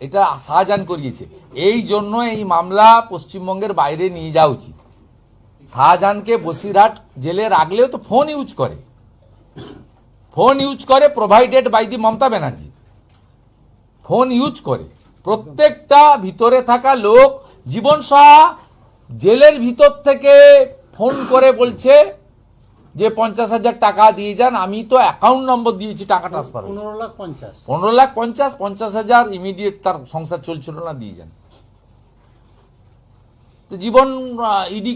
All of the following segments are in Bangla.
এটা শাহজাহান করিয়েছে। এই জন্য এই মামলা পশ্চিমবঙ্গের বাইরে নিয়ে যাওয়া উচিত। শাহজাহানকে বসিরহাট জেলে রাখলেও তো ফোন ইউজ করে। ফোন ইউজ করে provided by the Mamata Banerjee. Phone use করে। প্রত্যেকটা ভিতরে থাকা লোক জীবন সাহা জেলের ভিতর থেকে ফোন করে বলছে যে পঞ্চাশ হাজার টাকা দিয়ে যান আমি তো অ্যাকাউন্ট নম্বর দিয়েছি টাকা ট্রান্সফার পনেরো লাখ পঞ্চাশ। পনেরো লাখ পঞ্চাশ পঞ্চাশ হাজার ইমিডিয়েট তার সংসার চলছিল না দিয়ে যান। তো জীবন ইডি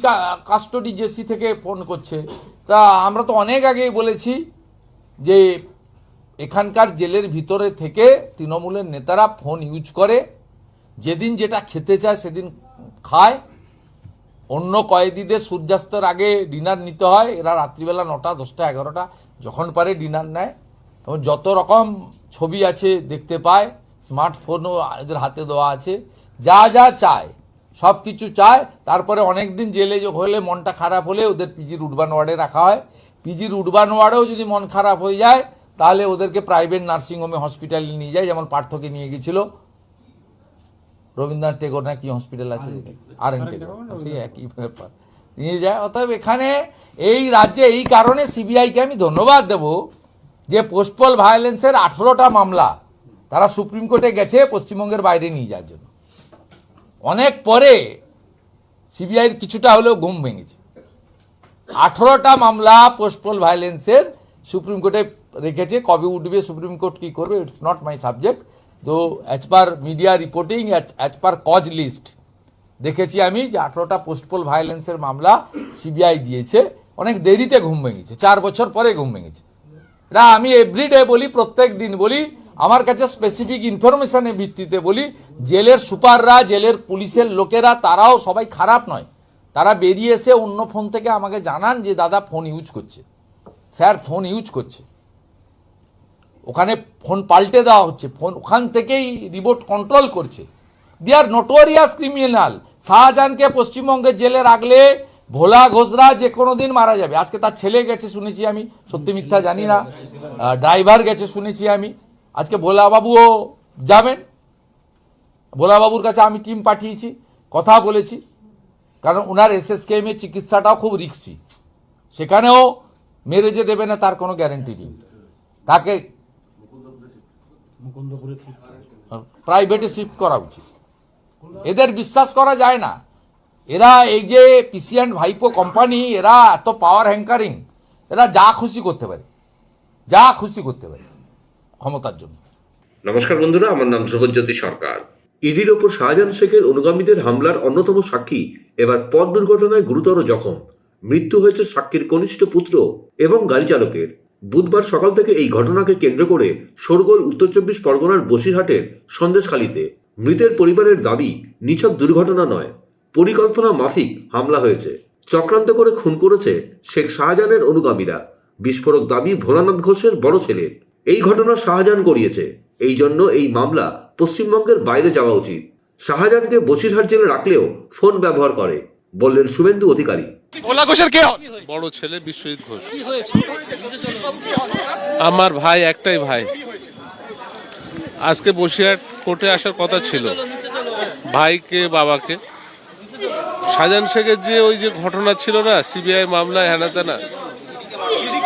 কাস্টডি জেসি থেকে ফোন করছে। তা আমরা তো অনেক আগেই বলেছি যে এখানকার জেলের ভিতরে থেকে তৃণমূলের নেতারা ফোন ইউজ করে। যেদিন যেটা খেতে চায় সেদিন খায়। অন্য কয়েদিদের সূর্যাস্তের আগে ডিনার নিতে হয়। এরা রাত্রিবেলা নটা, দশটা, এগারোটা, যখন পারে ডিনার নেয়। এবং যত রকম ছবি আছে দেখতে পায়, স্মার্টফোনও এদের হাতে দেওয়া আছে। যা যা চায়, সব কিছু চায়। তারপরে অনেক দিন জেলে হলে মনটা খারাপ হলে ওদের পিজির উডবান ওয়ার্ডে রাখা হয়। পিজির উডবান ওয়ার্ডেও যদি মন খারাপ হয়ে যায়, তাহলে ওদেরকে প্রাইভেট নার্সিংহোমে হসপিটালে নিয়ে যায়। যেমন পার্থকে নিয়ে গেছিল। রবীন্দ্রনাথ টেগোর না কি হসপিটাল আছে? আর এন টেগোর সেই একই ব্যাপার। নিয়ে যায় অতএব এখানে এই রাজ্যে এই কারণে সিবিআইকে আমি ধন্যবাদ দেব যে পোস্টপল ভায়োলেন্সের আঠেরোটা মামলা তারা সুপ্রিম কোর্টে গেছে পশ্চিমবঙ্গের বাইরে নিয়ে যাওয়ার জন্য। অনেক পরে সিবিআইয়ের কিছুটা হলেও ঘুম ভেঙেছে। আঠেরোটা মামলা পোস্টপল ভায়োলেন্সের সুপ্রিম কোর্টে রেখেছে। কবে উঠবে সুপ্রিম কোর্ট কি করবে ইটস নট মাই সাবজেক্ট তো as per media reporting as per cause list দেখেছি আমি যে আঠেরোটা পোস্টপোল ভায়োলেন্সের মামলা সিবিআই দিয়েছে। অনেক দেরিতে ঘুম ভেঙেছে। চার বছর পরে ঘুম ভেঙেছে। এটা আমি এভরিডে বলি, প্রত্যেক দিন বলি। আমার কাছে স্পেসিফিক ইনফরমেশনের ভিত্তিতে বলি, জেলের সুপাররা, জেলের পুলিশের লোকেরা, তারাও সবাই খারাপ নয়। তারা বেরিয়ে এসে অন্য ফোন থেকে আমাকে জানান যে, দাদা ফোন ইউজ করছে। স্যার ফোন ইউজ করছে। ওখানে ফোন পাল্টে দেওয়া হচ্ছে। ফোন ওখান থেকেই রিমোট কন্ট্রোল করছে। দে আর নোটোরিয়াস ক্রিমিনাল শাহজাহানকে পশ্চিমবঙ্গে জেলে রাখলে ভোলা ঘোষরা যে কোনো দিন মারা যাবে। আজকে তার ছেলে গেছে শুনেছি আমি, সত্যি মিথ্যা জানি না। ড্রাইভার গেছে শুনেছি আমি। আজকে ভোলা বাবুও যাবেন। ভোলা বাবুর কাছে আমি টিম পাঠিয়েছি, কথা বলেছি। কারণ ওনার এস এস এসএসকেএমের চিকিৎসাটাও খুব রিক্সি সেখানেও মেরে যে দেবে না, তার কোনো গ্যারেন্টি নেই। তাকে প্রাইভেটে শিফট করা উচিত। এদের বিশ্বাস করা যায় না। এরা এই যে পিসিএন্ড ভাইপো কোম্পানি এরা এত পাওয়ার হ্যাঙ্কারিং এরা যা খুশি করতে পারে। যা খুশি করতে পারে ক্ষমতার জন্য। নমস্কার বন্ধুরা আমার নাম ধ্রুবজ্যোতি সরকার। ইডির ওপর শাহজাহান শেখের অনুগামীদের হামলার অন্যতম সাক্ষী এবার পথ দুর্ঘটনায় গুরুতর জখম। মৃত্যু হয়েছে সাক্ষীর কনিষ্ঠ পুত্র এবং গাড়ি চালকের। বুধবার সকাল থেকে এই ঘটনাকে কেন্দ্র করে শোরগোল উত্তর চব্বিশ পরগনার বসিরহাটের সন্দেশখালীতে। মৃতের পরিবারের দাবি, নিছক দুর্ঘটনা নয়, পরিকল্পনা মাফিক হামলা হয়েছে। চক্রান্ত করে খুন করেছে শেখ শাহজাহানের অনুগামীরা। বিস্ফোরক দাবি, ভোলানাথ ঘোষের বড় ছেলের। এই ঘটনা শাহজাহান করিয়েছে। এই জন্য এই মামলা পশ্চিমবঙ্গের বাইরে যাওয়া উচিত। শাহজাহানকে বসিরহাট জেলে রাখলেও ফোন ব্যবহার করে, বললেন শুভেন্দু অধিকারী। ভোলা ঘোষের কে? বড় ছেলে বিশ্বজিৎ ঘোষ। আমার ভাই, একটাই ভাই। আজকে বসিরহাট কোর্টে আসার কথা ছিল। ভাইকে, বাবাকে। শাহজাহান শেখের যে ওই যে ঘটনা ছিল না, সিবিআই মামলায় হেনা তেনা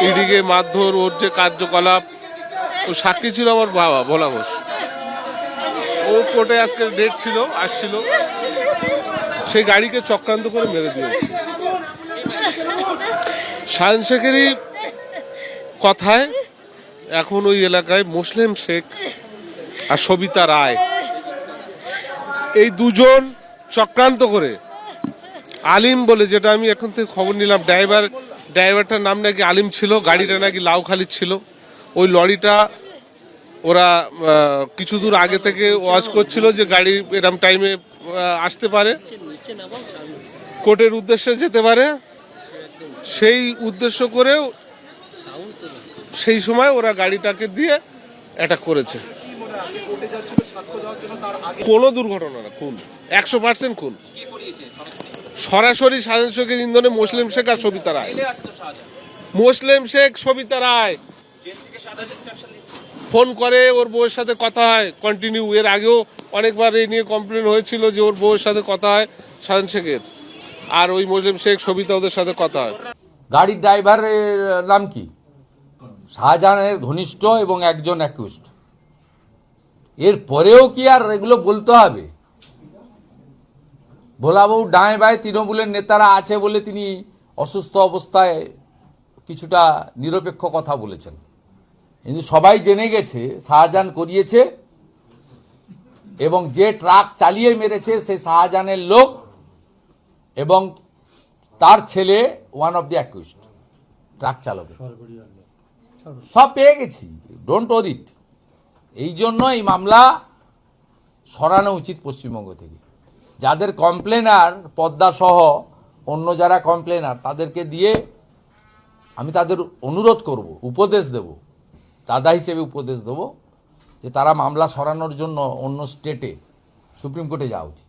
ইডিকে মারধর, ওর যে কার্যকলাপ, ও সাক্ষী ছিল আমার বাবা, ভোলা ঘোষ। ও কোর্টে আজকে ডেট ছিল, আসছিল। সেই গাড়িকে চক্রান্ত করে মেরে দিয়েছে। শাহিন শেখেরই কথায়, এখন ওই এলাকায় মুসলিম শেখ আর সবিতা রায়। এই দুজন চক্রান্ত করে আলিম বলে, যেটা আমি এখন থেকে খবর নিলাম, ড্রাইভার, ড্রাইভারটার নাম নাকি আলিম ছিল, গাড়িটা নাকি লাউখালির ছিল। ওই লরিটা ওরা কিছু দূর আগে থেকে ওয়াচ করছিল যে গাড়ি এরম টাইমে আসতে পারে। কোর্টের উদ্দেশ্যে যেতে পারে। সেই উদ্দেশ্য করেও সেই সময় ওরা গাড়িটাকে দিয়ে অ্যাটাক করেছে। কোনো দুর্ঘটনা না, খুন। একশো পার্সেন্ট খুন। সরাসরি স্বাধীন শেখের ইন্ধনে মুসলিম শেখ আর সবিতা রায়। মুসলিম শেখ, সবিতা রায়। ফোন করে, ওর বউয়ের সাথে কথা হয়। কন্টিনিউ এর আগেও অনেকবার এই নিয়ে কমপ্লেন হয়েছিল যে ওর বউয়ের সাথে কথা হয় শাহান শেখের। আর ওই মুসলিম শেখ, সবিতা ওদের সাথে কথা হয়। গাড়ির ড্রাইভারের নাম কি? শাহজাহানের ঘনিষ্ঠ এবং একজন অ্যাকিউস্ট এর পরেও কি আর এগুলো বলতে হবে? ভোলাবাবু ডাঁয়ে বাঁয়ে তৃণমূলের নেতারা আছে বলে তিনি অসুস্থ অবস্থায় কিছুটা নিরপেক্ষ কথা বলেছেন। কিন্তু সবাই জেনে গেছে, শাহজাহান করিয়েছে এবং যে ট্রাক চালিয়ে মেরেছে সে শাহজাহানের লোক এবং তার ছেলে one of the accused truck চালকের। সব পেয়ে গেছি ডোন্ট ওরিট এই জন্য এই মামলা সরানো উচিত পশ্চিমবঙ্গ থেকে। যাদের কমপ্লেনার পদ্মা সহ অন্য যারা কমপ্লেনার তাদেরকে দিয়ে আমি তাদের অনুরোধ করব উপদেশ দেব। দাদা হিসেবে উপদেশ দেব যে তারা মামলা সরানোর জন্য অন্য স্টেটে সুপ্রিম কোর্টে যাওয়া উচিত।